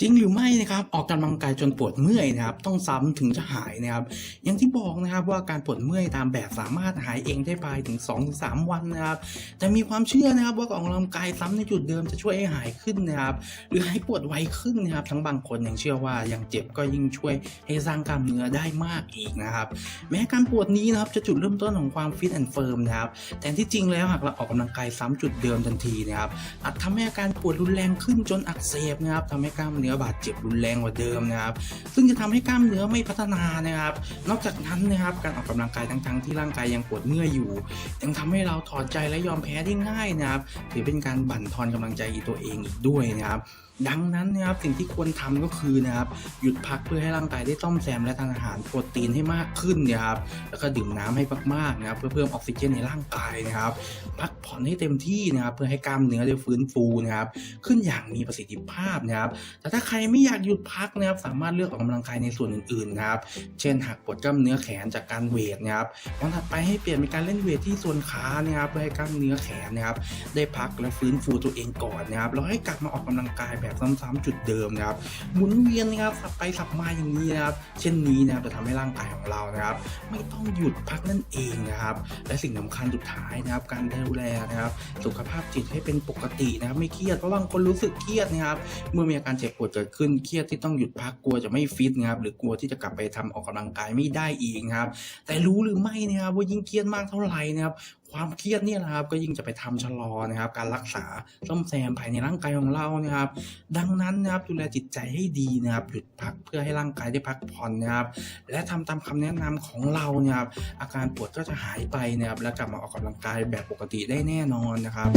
จริงหรือไม่นะครับออกกำลังกายจนปวดเมื่อยนะครับต้องซ้ำถึงจะหายนะครับ อย่างที่บอกนะครับว่าการปวดเมื่อยตามแบบสามารถหายเองได้ภายถึง 2-3 วันนะครับแต่มีความเชื่อนะครับว่าออกกำลังกายซ้ำในจุดเดิมจะช่วยให้หายขึ้นนะครับหรือให้ปวดไวขึ้นนะครับ ทั้งบางคนยังเชื่อว่ายังเจ็บก็ยิ่งช่วยให้สร้างกล้ามเนื้อได้มากอีกนะครับ แม้การปวดนี้นะครับจะจุดเริ่มต้นของความฟิตแอนด์เฟิร์มนะครับแต่ที่จริงแล้วหากเราออกกำลังกายซ้ำจุดเดิมทันทีนะครับอาจทำให้อาการปวดรุนแรงขึ้นจนอักเสบนะครับทำให้กล้ามเนื้อนื้อบาดเจ็บรุนแรงกว่าเดิมนะครับ ซึ่งจะทำให้กล้ามเนื้อไม่พัฒนานะครับ นอกจากนั้นนะครับการออกกำลังกายทั้งๆที่ร่างกายยังปวดเมื่อยอยู่ ยังทำให้เราถอดใจและยอมแพ้ได้ง่ายนะครับ ถือเป็นการบั่นทอนกำลังใจตัวเองอีกด้วยนะครับดังนั้นนะครับสิ่งที่ควรทำก็คือนะครับหยุดพักเพื่อให้ร่างกายได้ต้อมแซมและทานอาหารโปรตีนให้มากขึ้นนะครับแล้วก็ดื่มน้ำให้มากๆนะครับเพื่อเพิ่มออกซิเจนในร่างกายนะครับ พักผ่อนให้เต็มที่นะครับเพื่อให้กล้ามเนื้อได้ฟื้นฟูนะครับขึ้นอย่างมีประสิทธิภาพนะครับแต่ถ้าาใครไม่อยากหยุดพักนะครับสามารถเลือกออกกำลังกายในส่วนอื่นๆนะครับ เช่นหากปวดกล้ามเนื้อแขนจากการเวทนะครับวันถัดไปให้เปลี่ยนเป็นการเล่นเวทที่ส่วนขานะครับเพื่อให้กล้ามเนื้อแขนนะครับได้พักและฟื้นฟูตัวเองก่อนนะครับแล้วให้กลับมาออกกำลังกายแบบซ้ำๆจุดเดิมนะครับหมุนเวียนนะครับสับไปสับมาอย่างนี้นะครับ เช่นนี้นะครับจะทำให้ร่างกายของเรานะครับ ไม่ต้องหยุดพักนั่นเองนะครับ และสิ่งสำคัญสุดท้ายนะครับ การดูแลนะครับ สุขภาพจิตให้เป็นปกตินะครับ ไม่เครียดเพราะบางคนรู้สึกเครียดนะครับ เมื่อมีอาการเจ็บปวดเกิดขึ้นเครียดที่ต้องหยุดพักกลัวจะไม่ฟิตนะครับหรือกลัวที่จะกลับไปทำออกกำลังกายไม่ได้อีกครับ แต่รู้หรือไม่นะครับว่ายิ่งเครียดมากเท่าไหร่นะครับความเครียดเนี่ยนะครับก็ยิ่งจะไปทำชะลอนะครับ การรักษาซ่อมแซมภายในร่างกายของเรานะครับ ดังนั้นนะครับดูแลจิตใจให้ดีนะครับ หยุดพักเพื่อให้ร่างกายได้พักผ่อนนะครับ และทำตามคำแนะนำของเราเนี่ยครับ อาการปวดก็จะหายไปนะครับ และกลับมาออกกำลังกายแบบปกติได้แน่นอนนะครับ